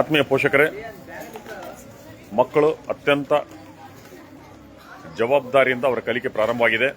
ಆತ್ಮೀಯ ಪೋಷಕರೇ ಮಕ್ಕಳು ಅತ್ಯಂತ ಜವಾಬ್ದಾರಿಯಿಂದ ಅವರ ಕಲಿಕೆ ಪ್ರಾರಂಭವಾಗಿದೆ.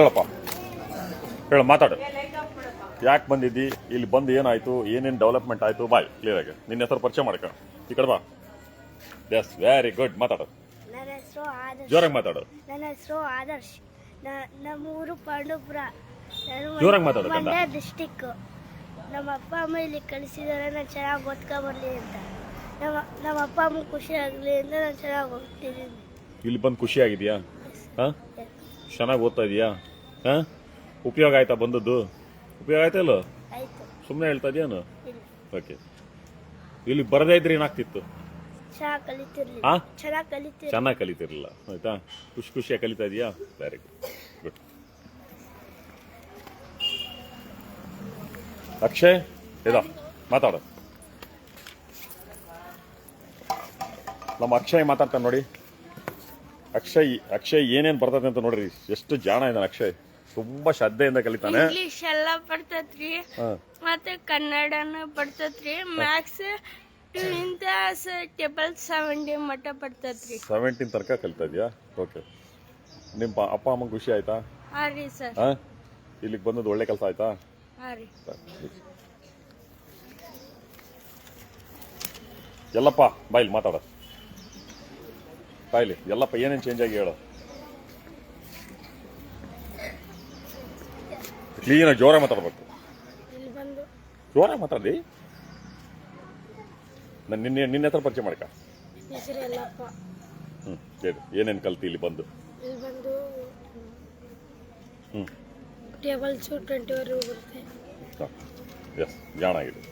ಎದ್ದಳಪ್ಪ ಹೇಳು ಮಾತಾಡು. ಯಾಕೆ ಬಂದಿದ್ದಿ? ಇಲ್ಲಿ ಬಂದು ಏನಾಯ್ತು? ಏನೇನು ಡೆವಲಪ್ಮೆಂಟ್ ಆಯ್ತು? ಬಾಯ್ ಕ್ಲಿಯರ್ ಆಗಿ. ನಿನ್ನ ಹೆಸರು ಪರಿಚಯ ಮಾಡ್ಕ. ಈ ಕಡೆ ಬಾ. ಎಸ್ ವೆರಿ ಗುಡ್ ಮಾತಾಡು. ನನ್ನ ಹೆಸರು ಆದರ್ಶ್. ಜೋರಾಗಿ ಮಾತಾಡು. ನನ್ನ ಹೆಸರು ಆದರ್ಶ್. ನಮ್ಮೂರು ಪಾಂಡುಪುರ ಜೋರಾಗಿ ಮಾತಾಡು. ಮಂಡ್ಯ ಡಿಸ್ಟಿಕ್ ನಮ್ಮ ಅಪ್ಪ ಅಮ್ಮ ಇಲ್ಲಿ ಕಳಿಸಿದಾರೆ ನಾನು ಚೆನ್ನಾಗಿ ಓದ್ಕೊ ಬರ್ಲಿ ಅಂತ. ನಮ್ಮ ನಮ್ಮ ಅಪ್ಪ ಅಮ್ಮ ಖುಷಿ ಆಗಲಿ ಅಂತ ನಾನು ಚೆನ್ನಾಗಿ ಓದ್ತಿದ್ದೀನಿ. ಇಲ್ಲಿ ಬಂದು ಖುಷಿ ಆಗಿದೆಯಾ? ಹಾಂ? ಚೆನ್ನಾಗಿ ಓದ್ತಾ ಇದೀಯಾ? ಹಾಂ? ಉಪಯೋಗ ಆಯ್ತಾ ಬಂದದ್ದು? ಉಪಯೋಗ ಆಯ್ತಾ ಇಲ್ಲೋ? ಸುಮ್ಮನೆ ಹೇಳ್ತಾ ಇದೆಯಾ ಓಕೆ ಇಲ್ಲಿ. ಬರದೇ ಇದ್ರೆ ಏನಾಗ್ತಿತ್ತು? ಚೆನ್ನಾಗಿ ಕಲಿತಿರಲಿಲ್ಲ. ಆಯ್ತಾ? ಖುಷಿ ಖುಷಿಯಾಗಿ ಕಲಿತಾ ಇದೆಯಾ? ವೆರಿ ಗುಡ್ ಗುಡ್ ಅಕ್ಷಯ್ ಇದ ಮಾತಾಡು. ನಮ್ಮ ಅಕ್ಷಯ್ ಮಾತಾಡ್ತಾನೆ ನೋಡಿ. ಅಕ್ಷಯ್ ಅಕ್ಷಯ್ ಏನೇನು ಬರ್ತದೆ ಅಂತ ನೋಡ್ರಿ. ಎಷ್ಟು ಜಾಣ ಇದ್ದಾನೆ ಅಕ್ಷಯ್. ತುಂಬಾ ಶ್ರದ್ಧೆಯಿಂದ ಕಲಿತಾನೆ. ಇಂಗ್ಲಿಷ್ ಎಲ್ಲ ಬರ್ತೈತ್ರಿ. ಮತ್ತೆ ಕನ್ನಡನು ಬರ್ತೈತ್ರಿ. ಮ್ಯಾಥ್ಸ್ ಇಂದ ಟೇಬಲ್ ಸೆವೆಂಟಿ ಮಟ್ಟ ಬರ್ತೈತ್ರಿ. ಸೆವೆಂಟೀನ್ ತನಕ ಕಲಿತಾ ಇದೆಯಾ? ಓಕೆ ನಿಮ್ಮ ಅಪ್ಪ ಅಮ್ಮ ಖುಷಿ ಆಯ್ತಾ? ಹಾ ರೀ ಸರ್. ಹಾಂ? ಇಲ್ಲಿಗೆ ಬಂದದ್ದು ಒಳ್ಳೆ ಕೆಲಸ ಆಯ್ತಾ? ಹಾ ರೀ. ಎಲ್ಲಪ್ಪ ಬಾಯ್ಲಿ ಮಾತಾಡ. ಬಾಯ್ಲಿ ಎಲ್ಲಪ್ಪ ಏನೇನು ಚೇಂಜ್ ಆಗಿ ಹೇಳು. ಕ್ಲೀನಾಗಿ ಜೋರಾಗಿ ಮಾತಾಡ್ಬೇಕು. ಇಲ್ಲಿ ಬಂದು. ಜೋರಾಗಿ ಮಾತಾಡಿ. ನಾನು ನಿನ್ನೆ ನಿನ್ನ ಹತ್ರ ಪರಿಚಯ ಮಾಡ್ಕ? ಹೆಸರು ಎಲ್ಲಪ್ಪ. ಹ್ಞೂ ಹೇಳಿ ಏನೇನು ಕಲ್ತಿ ಇಲ್ಲಿ ಬಂದು? ಇಲ್ಲಿ ಬಂದು ಹ್ಞೂ ಟೇಬಲ್ಸು ಟ್ವೆಂಟಿವರೆಗೂ ಬರುತ್ತೆ. ಎಸ್ ಜಾಣ ಆಗಿದೆ.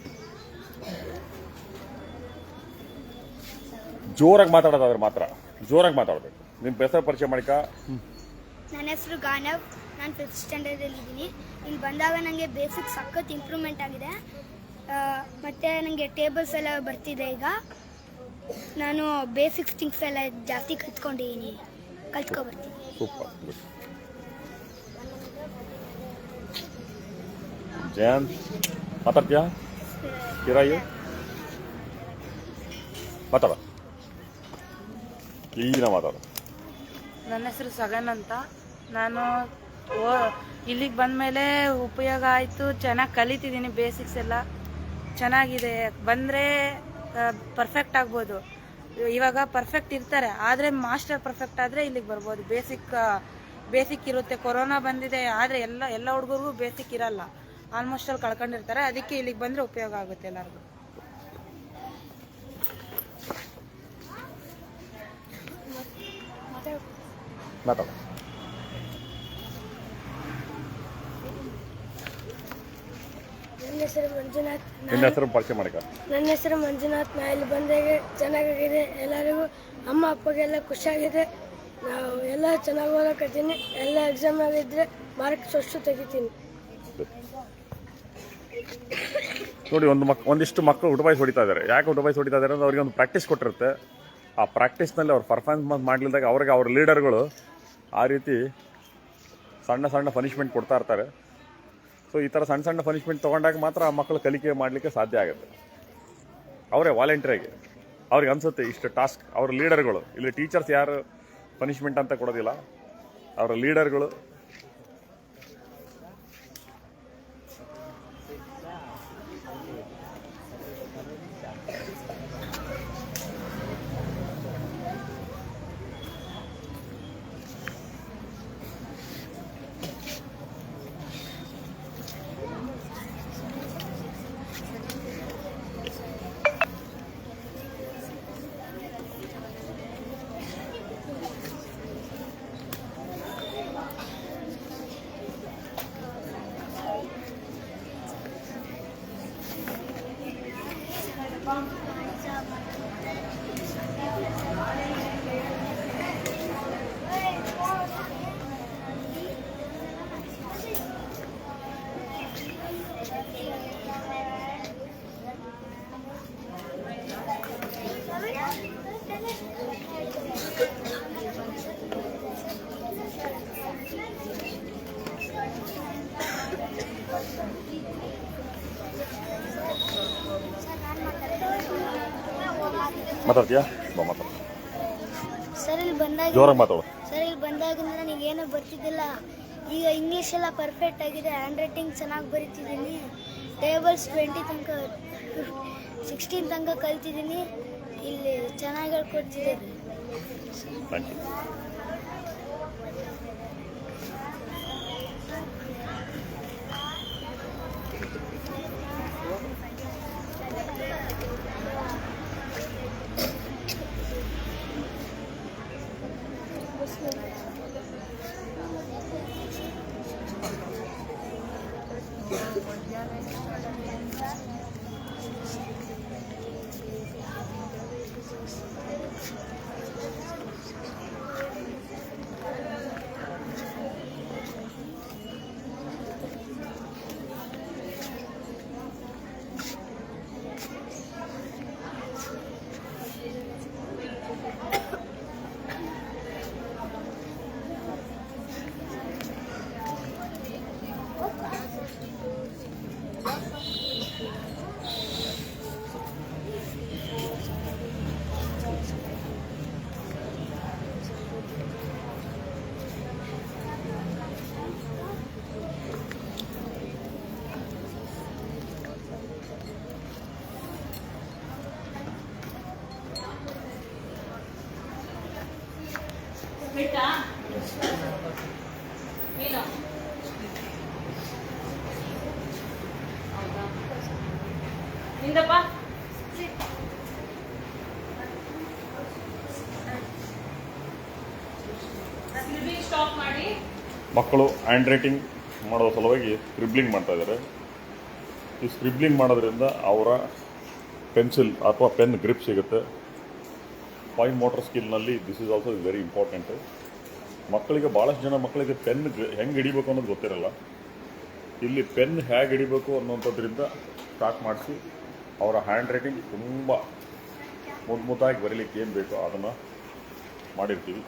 ಜೋರಾಗಿ ಮಾತಾಡೋದಾದ್ರೆ ಮಾತ್ರ. ಜೋರಾಗಿ ಮಾತಾಡಬೇಕು. ನಿಮ್ಮ ಹೆಸರು ಪರಿಚಯ ಮಾಡಿಕ? ನನ್ನ ಹೆಸರು ಗಾನವ್. ನಾನು ಫಿಫ್ತ್ ಸ್ಟ್ಯಾಂಡರ್ಡಲ್ಲಿ ಇದ್ದೀನಿ. ಇಲ್ಲಿ ಬಂದಾಗ ನನಗೆ ಬೇಸಿಕ್ ಸಖತ್ ಇಂಪ್ರೂವ್ಮೆಂಟ್ ಆಗಿದೆ. ಮತ್ತು ಮತ್ತೆ ನನಗೆ ಟೇಬಲ್ಸ್ ಎಲ್ಲ ಬರ್ತಿದೆ ಈಗ. ನಾನು ಬೇಸಿಕ್ ಥಿಂಗ್ಸ್ ಎಲ್ಲ ಜಾಸ್ತಿ ಕಲ್ತ್ಕೊಂಡಿದ್ದೀನಿ. ಕಲ್ತ್ಕೊಬರ್ತೀನಿ ಸೂಪರ್ ಗುಡ್ ಜಯಂತ್ ಮಾತಾಡ್ತೀಯಾ? ಕಿರಾಯಿ? ಮಾತಾಡ. ಕ್ಲೀನ ಮಾತಾಡ. ನನ್ನ ಹೆಸರು ಸಗನ್ ಅಂತ. ನಾನು ಇಲ್ಲಿಗೆ ಬಂದಮೇಲೆ ಉಪಯೋಗ ಆಯಿತು. ಚೆನ್ನಾಗಿ ಕಲಿತಿದ್ದೀನಿ ಬೇಸಿಕ್ಸ್ ಎಲ್ಲ. ಚೆನ್ನಾಗಿದೆ. ಬಂದರೆ ಪರ್ಫೆಕ್ಟ್ ಆಗ್ಬೋದು. ಇವಾಗ ಪರ್ಫೆಕ್ಟ್ ಇರ್ತಾರೆ. ಆದರೆ ಮಾಸ್ಟರ್ ಪರ್ಫೆಕ್ಟ್ ಆದರೆ ಇಲ್ಲಿಗೆ ಬರ್ಬೋದು. ಬೇಸಿಕ್ ಬೇಸಿಕ್ ಇರುತ್ತೆ. ಕೊರೋನಾ ಬಂದಿದೆ. ಆದರೆ ಎಲ್ಲ ಎಲ್ಲ ಹುಡುಗರಿಗೂ ಬೇಸಿಕ್ ಇರಲ್ಲ. ಆಲ್ಮೋಸ್ಟ್ ಅಲ್ಲಿ ಕಳ್ಕೊಂಡಿರ್ತಾರೆ. ಅದಕ್ಕೆ ಇಲ್ಲಿಗೆ ಬಂದರೆ ಉಪಯೋಗ ಆಗುತ್ತೆ ಎಲ್ಲರಿಗೂ. ಮಾತಾಡ ನನ್ನ ಹೆಸರು ಮಂಜುನಾಥ್ ನಿನ್ನ ಹೆಸರು ಪರಿಚಯ ಮಾಡಿಕ. ನನ್ನ ಹೆಸರು ಮಂಜುನಾಥ್ ನಾ ಇಲ್ಲಿ ಬಂದಾಗ ಚೆನ್ನಾಗಾಗಿದೆ. ಎಲ್ಲರಿಗೂ ಅಮ್ಮ ಅಪ್ಪಗೆಲ್ಲ ಖುಷಿಯಾಗಿದೆ. ನಾವು ಎಲ್ಲ ಚೆನ್ನಾಗಿ ಓದಕತ್ತೀನಿ ಎಲ್ಲ ಎಕ್ಸಾಮ್ ಆಗಿದ್ರೆ ಮಾರ್ಕ್ ಅಷ್ಟು ತೆಗಿತೀನಿ. ನೋಡಿ ಒಂದು ಮಕ್ ಒಂದಿಷ್ಟು ಮಕ್ಕಳು ಉಟಬಾಯ್ಸ್ ಹೊಡಿತಾ ಇದ್ದಾರೆ ಯಾಕೆ ಉಟಬಾಯ್ಸ್ ಹೊಡಿತಾ ಇದ್ದಾರೆ ಅಂದ್ರೆ ಅವ್ರಿಗೆ ಒಂದು ಪ್ರಾಕ್ಟೀಸ್ ಕೊಟ್ಟಿರುತ್ತೆ. ಆ ಪ್ರಾಕ್ಟೀಸ್ನಲ್ಲಿ ಅವ್ರು ಪರ್ಫಾರ್ಮೆನ್ಸ್ ಮಾಡಲಿಲ್ದಾಗ ಅವ್ರಿಗೆ ಅವ್ರ ಲೀಡರ್ಗಳು ಆ ರೀತಿ ಸಣ್ಣ ಸಣ್ಣ ಪನಿಷ್ಮೆಂಟ್ ಕೊಡ್ತಾ ಇರ್ತಾರೆ. ಸೊ ಈ ಥರ ಸಣ್ಣ ಸಣ್ಣ ಪನಿಷ್ಮೆಂಟ್ ತೊಗೊಂಡಾಗ ಮಾತ್ರ ಆ ಮಕ್ಕಳು ಕಲಿಕೆ ಮಾಡಲಿಕ್ಕೆ ಸಾಧ್ಯ ಆಗುತ್ತೆ. ಅವರೇ ವಾಲಂಟಿಯರಾಗಿ ಅವ್ರಿಗೆ ಅನ್ಸುತ್ತೆ ಇಷ್ಟು ಟಾಸ್ಕ್ ಅವ್ರ ಲೀಡರ್ಗಳು ಇಲ್ಲಿ ಟೀಚರ್ಸ್ ಯಾರು ಪನಿಷ್ಮೆಂಟ್ ಅಂತ ಕೊಡೋದಿಲ್ಲ. ಅವರ ಲೀಡರ್ಗಳು ಮಾತಾಡ್ತೀಯಾ? ಬಾ ಮಾತಾಡ. ಸರ್ ಇಲ್ಲಿ ಬಂದಾಗ ಜೋರಾಗಿ ಮಾತಾಡು. ಸರ್ ಇಲ್ಲಿ ಬಂದಾಗಿಂದ ನನಗೆ ಏನೂ ಬರ್ತಿದ್ದಿಲ್ಲ. ಈಗ ಇಂಗ್ಲೀಷ್ ಎಲ್ಲ ಪರ್ಫೆಕ್ಟ್ ಆಗಿದೆ. ಹ್ಯಾಂಡ್ ರೈಟಿಂಗ್ ಚೆನ್ನಾಗಿ ಬರಿತಿದ್ದೀನಿ. ಟೇಬಲ್ಸ್ ಟ್ವೆಂಟಿ ತನಕ ಸಿಕ್ಸ್ಟೀನ್ ತನಕ ಕಲ್ತಿದ್ದೀನಿ. ಇಲ್ಲಿ ಚೆನ್ನಾಗಿ ಹೇಳ್ಕೊಡ್ತಿದ್ದೀನಿ ಥ್ಯಾಂಕ್ ಯು ನಿಂದಪ್ಪ ಸ್ಟಾಪ್ ಮಕ್ಕಳು ಹ್ಯಾಂಡ್ ರೈಟಿಂಗ್ ಮಾಡೋ. ಸಲುವಾಗಿ ಸ್ಕ್ರಿಬ್ಲಿಂಗ್ ಮಾಡ್ತಾ ಇದ್ದಾರೆ. ಈ ಸ್ಕ್ರಿಬ್ಲಿಂಗ್ ಮಾಡೋದ್ರಿಂದ ಅವರ ಪೆನ್ಸಿಲ್ ಅಥವಾ ಪೆನ್ ಗ್ರಿಪ್ ಸಿಗುತ್ತೆ. Fine motor ಸ್ಕಿಲ್ನಲ್ಲಿ this is also very important ಮಕ್ಕಳಿಗೆ ಭಾಳಷ್ಟು ಜನ ಮಕ್ಕಳಿಗೆ ಪೆನ್ ಹೆಂಗೆ ಹಿಡಿಬೇಕು ಅನ್ನೋದು ಗೊತ್ತಿರಲ್ಲ. ಇಲ್ಲಿ ಪೆನ್ ಹೇಗೆ ಹಿಡಿಬೇಕು ಅನ್ನೋಂಥದ್ರಿಂದ ಸ್ಟಾರ್ಟ್ ಮಾಡಿಸಿ ಅವರ ಹ್ಯಾಂಡ್ ರೈಟಿಂಗ್ ತುಂಬ ಮುದ್ದು ಮುದ್ದಾಗಿ ಬರೀಲಿಕ್ಕೆ ಏನು ಬೇಕೋ ಅದನ್ನು ಮಾಡಿರ್ತೀವಿ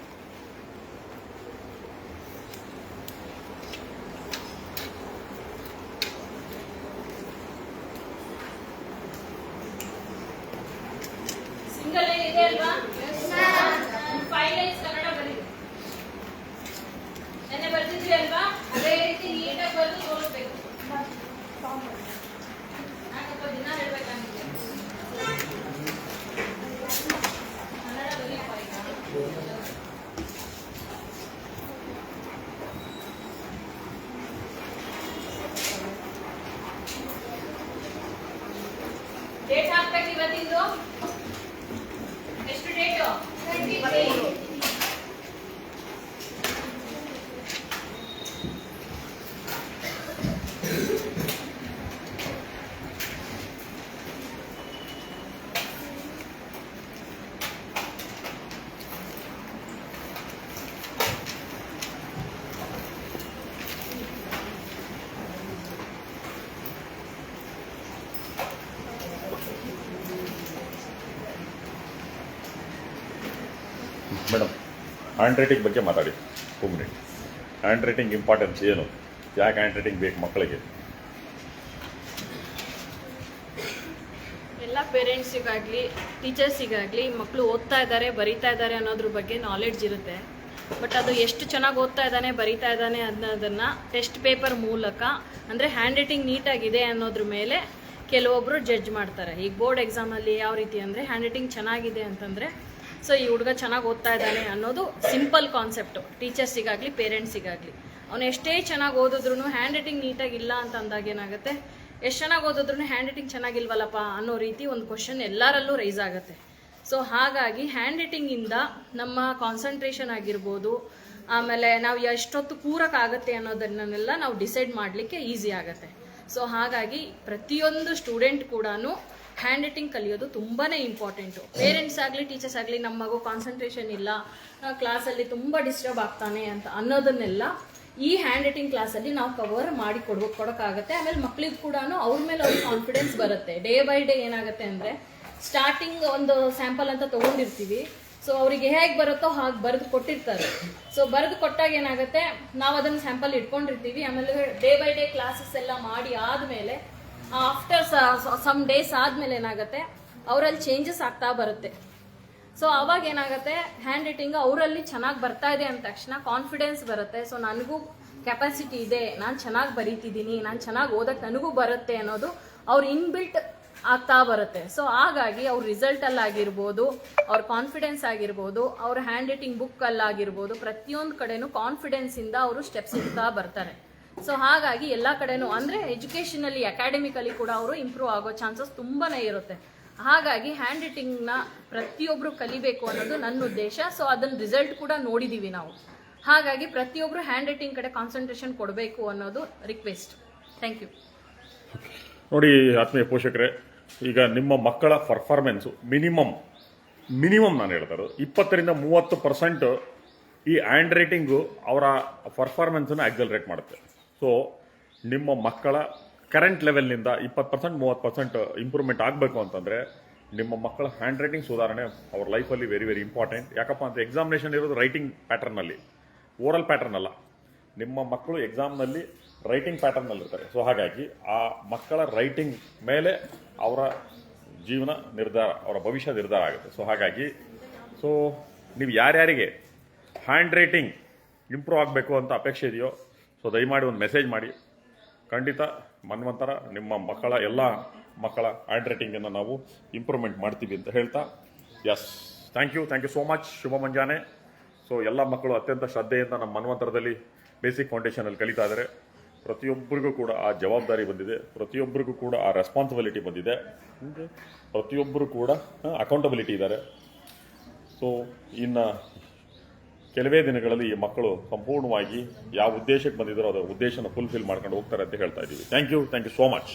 ಸಿಂಗಲ್ ಇದೆ ಅಲ್ವಾ ಫೈವ್ ಲೈನ್ಸ್ ಕನ್ನಡ ಬರೀರಿ ನೆನ್ನೆ ಬರ್ತಿದ್ವಿ ಅಲ್ವಾ ಅದೇ ರೀತಿ ನೀಟಾಗಿ ಬರೆದು ತೋರಿಸ್ಬೇಕು ಯಾಕಪ್ಪ ದಿನ ಹೇಳ್ಬೇಕಾಗಿದೆ ಕನ್ನಡ ಬರೀಪ್ಪ ಈಗ ಡೇಟ್ ಹಾಕ್ಬೇಕು ಇವತ್ತಿಂದು ಎಷ್ಟು ಡೇಟು ಮೇಡಮ್ ಹ್ಯಾಂಡ್ ರೈಟಿಂಗ್ ಬಗ್ಗೆ ಮಾತಾಡಿ. Two minute handwriting importance ಏನು? ಯಾಕೆ ಹ್ಯಾಂಡ್ ರೈಟಿಂಗ್ ಬೇಕು ಮಕ್ಕಳಿಗೆ? ಎಲ್ಲ ಪೇರೆಂಟ್ಸಿಗಾಗಲಿ, ಟೀಚರ್ಸಿಗಾಗಲಿ ಮಕ್ಕಳು ಓದ್ತಾ ಇದ್ದಾರೆ, ಬರೀತಾ ಇದ್ದಾರೆ ಅನ್ನೋದ್ರ ಬಗ್ಗೆ ನಾಲೆಡ್ಜ್ ಇರುತ್ತೆ. ಬಟ್ ಅದು ಎಷ್ಟು ಚೆನ್ನಾಗಿ ಓದ್ತಾ ಇದ್ದಾನೆ, ಬರಿತಾ ಇದ್ದಾನೆ ಅನ್ನೋದನ್ನು ಟೆಸ್ಟ್ ಪೇಪರ್ ಮೂಲಕ, ಅಂದರೆ ಹ್ಯಾಂಡ್ ರೈಟಿಂಗ್ ನೀಟಾಗಿದೆ ಅನ್ನೋದ್ರ ಮೇಲೆ ಕೆಲವೊಬ್ಬರು ಜಡ್ಜ್ ಮಾಡ್ತಾರೆ. ಈಗ ಬೋರ್ಡ್ ಎಕ್ಸಾಮಲ್ಲಿ ಯಾವ ರೀತಿ ಅಂದರೆ ಹ್ಯಾಂಡ್ ರೈಟಿಂಗ್ ಚೆನ್ನಾಗಿದೆ ಅಂತಂದರೆ ಸೊ ಈ ಹುಡುಗ ಚೆನ್ನಾಗಿ ಓದ್ತಾ ಇದ್ದಾನೆ ಅನ್ನೋದು ಸಿಂಪಲ್ ಕಾನ್ಸೆಪ್ಟು ಟೀಚರ್ಸಿಗಾಗಲಿ ಪೇರೆಂಟ್ಸಿಗಾಗಲಿ ಅವನು ಎಷ್ಟೇ ಚೆನ್ನಾಗಿ ಓದಿದ್ರು ಹ್ಯಾಂಡ್ ರೈಟಿಂಗ್ ನೀಟಾಗಿ ಇಲ್ಲ ಅಂತ ಅಂದಾಗ ಏನಾಗುತ್ತೆ? ಎಷ್ಟು ಚೆನ್ನಾಗಿ ಓದಿದ್ರು ಹ್ಯಾಂಡ್ ರೈಟಿಂಗ್ ಚೆನ್ನಾಗಿಲ್ವಲ್ಲಪ್ಪ ಅನ್ನೋ ರೀತಿ ಒಂದು ಕ್ವಶನ್ ಎಲ್ಲರಲ್ಲೂ ರೈಸ್ ಆಗುತ್ತೆ. ಸೊ ಹಾಗಾಗಿ ಹ್ಯಾಂಡ್ ರೈಟಿಂಗಿಂದ ನಮ್ಮ ಕಾನ್ಸಂಟ್ರೇಷನ್ ಆಗಿರ್ಬೋದು, ಆಮೇಲೆ ನಾವು ಎಷ್ಟೊತ್ತು ಕೂರಕ್ಕಾಗತ್ತೆ ಅನ್ನೋದನ್ನೆಲ್ಲ ನಾವು ಡಿಸೈಡ್ ಮಾಡಲಿಕ್ಕೆ ಈಸಿ ಆಗುತ್ತೆ. ಸೊ ಹಾಗಾಗಿ ಪ್ರತಿಯೊಂದು ಸ್ಟೂಡೆಂಟ್ ಕೂಡ ಹ್ಯಾಂಡ್ ರೈಟಿಂಗ್ ಕಲಿಯೋದು ತುಂಬಾ ಇಂಪಾರ್ಟೆಂಟು ಪೇರೆಂಟ್ಸ್ ಆಗಲಿ ಟೀಚರ್ಸ್ ಆಗಲಿ ನಮ್ಮ ಮಗು ಕಾನ್ಸಂಟ್ರೇಷನ್ ಇಲ್ಲ ಕ್ಲಾಸಲ್ಲಿ ತುಂಬ ಡಿಸ್ಟರ್ಬ್ ಆಗ್ತಾನೆ ಅಂತ ಅನ್ನೋದನ್ನೆಲ್ಲ ಈ ಹ್ಯಾಂಡ್ ರೈಟಿಂಗ್ ಕ್ಲಾಸಲ್ಲಿ ನಾವು ಕವರ್ ಮಾಡಿ ಕೊಡ್ಬೋ, ಕೊಡೋಕ್ಕಾಗತ್ತೆ. ಆಮೇಲೆ ಮಕ್ಳಿಗೆ ಕೂಡ ಅವ್ರ ಮೇಲೆ ಅವ್ರಿಗೆ ಕಾನ್ಫಿಡೆನ್ಸ್ ಬರುತ್ತೆ. ಡೇ ಬೈ ಡೇ ಏನಾಗುತ್ತೆ ಅಂದರೆ ಸ್ಟಾರ್ಟಿಂಗ್ ಒಂದು ಸ್ಯಾಂಪಲ್ ಅಂತ ತೊಗೊಂಡಿರ್ತೀವಿ. ಸೊ ಅವರಿಗೆ ಹೇಗೆ ಬರುತ್ತೋ ಹಾಗೆ ಬರೆದು ಕೊಟ್ಟಿರ್ತಾರೆ. ಸೊ ಬರೆದು ಕೊಟ್ಟಾಗ ಏನಾಗುತ್ತೆ, ನಾವು ಅದನ್ನು ಸ್ಯಾಂಪಲ್ ಇಟ್ಕೊಂಡಿರ್ತೀವಿ. ಆಮೇಲೆ ಡೇ ಬೈ ಡೇ ಕ್ಲಾಸಸ್ ಎಲ್ಲ ಮಾಡಿ ಆದಮೇಲೆ ಆಫ್ಟರ್ ಸಮ್ ಡೇಸ್ ಆದಮೇಲೆ ಏನಾಗುತ್ತೆ, ಅವರಲ್ಲಿ ಚೇಂಜಸ್ ಆಗ್ತಾ ಬರುತ್ತೆ. ಸೊ ಅವಾಗ ಏನಾಗುತ್ತೆ ಹ್ಯಾಂಡ್ ರೈಟಿಂಗ್ ಅವರಲ್ಲಿ ಚೆನ್ನಾಗಿ ಬರ್ತಾ ಇದೆ ಅಂದ ತಕ್ಷಣ ಕಾನ್ಫಿಡೆನ್ಸ್ ಬರುತ್ತೆ. ಸೊ ನನಗೂ ಕೆಪಾಸಿಟಿ ಇದೆ. ನಾನು ಚೆನ್ನಾಗಿ ಬರೀತಿದ್ದೀನಿ ನಾನು ಚೆನ್ನಾಗಿ ಓದಕ್ಕೆ ನನಗೂ ಬರುತ್ತೆ ಅನ್ನೋದು ಅವ್ರ ಇನ್ಬಿಲ್ಟ್ ಆಗ್ತಾ ಬರುತ್ತೆ. ಸೊ ಹಾಗಾಗಿ ಅವ್ರ ರಿಸಲ್ಟ್ ಆಗಿರ್ಬೋದು ಅವ್ರ ಕಾನ್ಫಿಡೆನ್ಸ್ ಆಗಿರ್ಬೋದು, ಅವ್ರ ಹ್ಯಾಂಡ್ ರೈಟಿಂಗ್ ಬುಕ್ ಆಗಿರ್ಬೋದು ಪ್ರತಿಯೊಂದು ಕಡೆನೂ ಕಾನ್ಫಿಡೆನ್ಸ್ ಇಂದ ಅವರು ಸ್ಟೆಪ್ಸ್ ಇಡ್ತಾ ಬರ್ತಾರೆ. ಸೊ ಹಾಗಾಗಿ ಎಲ್ಲ ಕಡೆನೂ, ಅಂದ್ರೆ ಎಜುಕೇಷನಲ್ಲಿ ಅಕಾಡೆಮಿಕಲಿ ಕೂಡ ಅವರು ಇಂಪ್ರೂವ್ ಆಗೋ ಚಾನ್ಸಸ್ ತುಂಬಾನೇ ಇರುತ್ತೆ. ಹಾಗಾಗಿ ಹ್ಯಾಂಡ್ ರೈಟಿಂಗ್ನ ಪ್ರತಿಯೊಬ್ಬರು ಕಲಿಬೇಕು ಅನ್ನೋದು ನನ್ನ ಉದ್ದೇಶ. ಸೊ ಅದನ್ನ ರಿಸಲ್ಟ್ ಕೂಡ ನೋಡಿದೀವಿ ನಾವು. ಹಾಗಾಗಿ ಪ್ರತಿಯೊಬ್ಬರು ಹ್ಯಾಂಡ್ ರೈಟಿಂಗ್ ಕಡೆ ಕಾನ್ಸಂಟ್ರೇಷನ್ ಕೊಡಬೇಕು ಅನ್ನೋದು ರಿಕ್ವೆಸ್ಟ್ ಥ್ಯಾಂಕ್ ಯು ನೋಡಿ, ಆತ್ಮೀಯ ಪೋಷಕರೇ, ಈಗ ನಿಮ್ಮ ಮಕ್ಕಳ ಪರ್ಫಾರ್ಮೆನ್ಸು ಮಿನಿಮಮ್ ಮಿನಿಮಮ್ ನಾನು ಹೇಳ್ತಾರೆ ಇಪ್ಪತ್ತರಿಂದ ಮೂವತ್ತು ಪರ್ಸೆಂಟ್ ಈ ಹ್ಯಾಂಡ್ ರೈಟಿಂಗು ಅವರ ಪರ್ಫಾರ್ಮೆನ್ಸನ್ನು ಆಕ್ಸಲರೇಟ್ ಮಾಡುತ್ತೆ. ಸೊ ನಿಮ್ಮ ಮಕ್ಕಳ ಕರೆಂಟ್ ಲೆವೆಲ್ನಿಂದ ಇಪ್ಪತ್ತು ಪರ್ಸೆಂಟ್ ಮೂವತ್ತು ಪರ್ಸೆಂಟ್ ಇಂಪ್ರೂವ್ಮೆಂಟ್ ಆಗಬೇಕು ಅಂತಂದರೆ, ನಿಮ್ಮ ಮಕ್ಕಳ ಹ್ಯಾಂಡ್ ರೈಟಿಂಗ್ ಸುಧಾರಣೆ ಅವ್ರ ಲೈಫಲ್ಲಿ ವೆರಿ ವೆರಿ ಇಂಪಾರ್ಟೆಂಟ್ ಯಾಕಪ್ಪ ಅಂತ ಎಕ್ಸಾಮಿನೇಷನ್ ಇರೋದು ರೈಟಿಂಗ್ ಪ್ಯಾಟರ್ನಲ್ಲಿ ಓರಲ್ ಪ್ಯಾಟರ್ನ್ ಅಲ್ಲ. ನಿಮ್ಮ ಮಕ್ಕಳು ಎಕ್ಸಾಮ್ನಲ್ಲಿ ರೈಟಿಂಗ್ ಪ್ಯಾಟರ್ನಲ್ಲಿ ಇರ್ತಾರೆ ಸೊ ಹಾಗಾಗಿ ಆ ಮಕ್ಕಳ ರೈಟಿಂಗ್ ಮೇಲೆ ಅವರ ಜೀವನ ನಿರ್ಧಾರ, ಅವರ ಭವಿಷ್ಯ ನಿರ್ಧಾರ ಆಗುತ್ತೆ. ಸೊ ಹಾಗಾಗಿ ಸೊ ನೀವು ಯಾರ್ಯಾರಿಗೆ ಹ್ಯಾಂಡ್ ರೈಟಿಂಗ್ ಇಂಪ್ರೂವ್ ಆಗಬೇಕು ಅಂತ ಅಪೇಕ್ಷೆ ಇದೆಯೋ ಸೊ ದಯಮಾಡಿ ಒಂದು ಮೆಸೇಜ್ ಮಾಡಿ. ಖಂಡಿತ ಮನ್ವಂತರ ನಿಮ್ಮ ಮಕ್ಕಳ ಎಲ್ಲ ಮಕ್ಕಳ ಹ್ಯಾಂಡ್ ರೈಟಿಂಗನ್ನು ನಾವು ಇಂಪ್ರೂವ್ಮೆಂಟ್ ಮಾಡ್ತೀವಿ ಅಂತ ಹೇಳ್ತಾ. Yes thank you thank you so much ಶುಭ ಮುಂಜಾನೆ. ಸೊ ಎಲ್ಲ ಮಕ್ಕಳು ಅತ್ಯಂತ ಶ್ರದ್ಧೆಯಿಂದ ನಮ್ಮ ಮನ್ವಂತರದಲ್ಲಿ ಬೇಸಿಕ್ ಫೌಂಡೇಶನಲ್ಲಿ ಕಲಿತಾ ಇದ್ದಾರೆ ಪ್ರತಿಯೊಬ್ಬರಿಗೂ ಕೂಡ ಆ ಜವಾಬ್ದಾರಿ ಬಂದಿದೆ. ಪ್ರತಿಯೊಬ್ಬರಿಗೂ ಕೂಡ ಆ ರೆಸ್ಪಾನ್ಸಿಬಿಲಿಟಿ ಬಂದಿದೆ. ಪ್ರತಿಯೊಬ್ಬರು ಕೂಡ ಅಕೌಂಟಬಿಲಿಟಿ ಇದ್ದಾರೆ ಸೊ ಇನ್ನು ಕೆಲವೇ ದಿನಗಳಲ್ಲಿ ಈ ಮಕ್ಕಳು ಸಂಪೂರ್ಣವಾಗಿ ಯಾವ ಉದ್ದೇಶಕ್ಕೆ ಬಂದಿದ್ರೋ ಅದರ ಉದ್ದೇಶನ ಫುಲ್ಫಿಲ್ ಮಾಡ್ಕೊಂಡು ಹೋಗ್ತಾರೆ ಅಂತ ಹೇಳ್ತಾ ಇದ್ದೀವಿ. Thank you thank you so much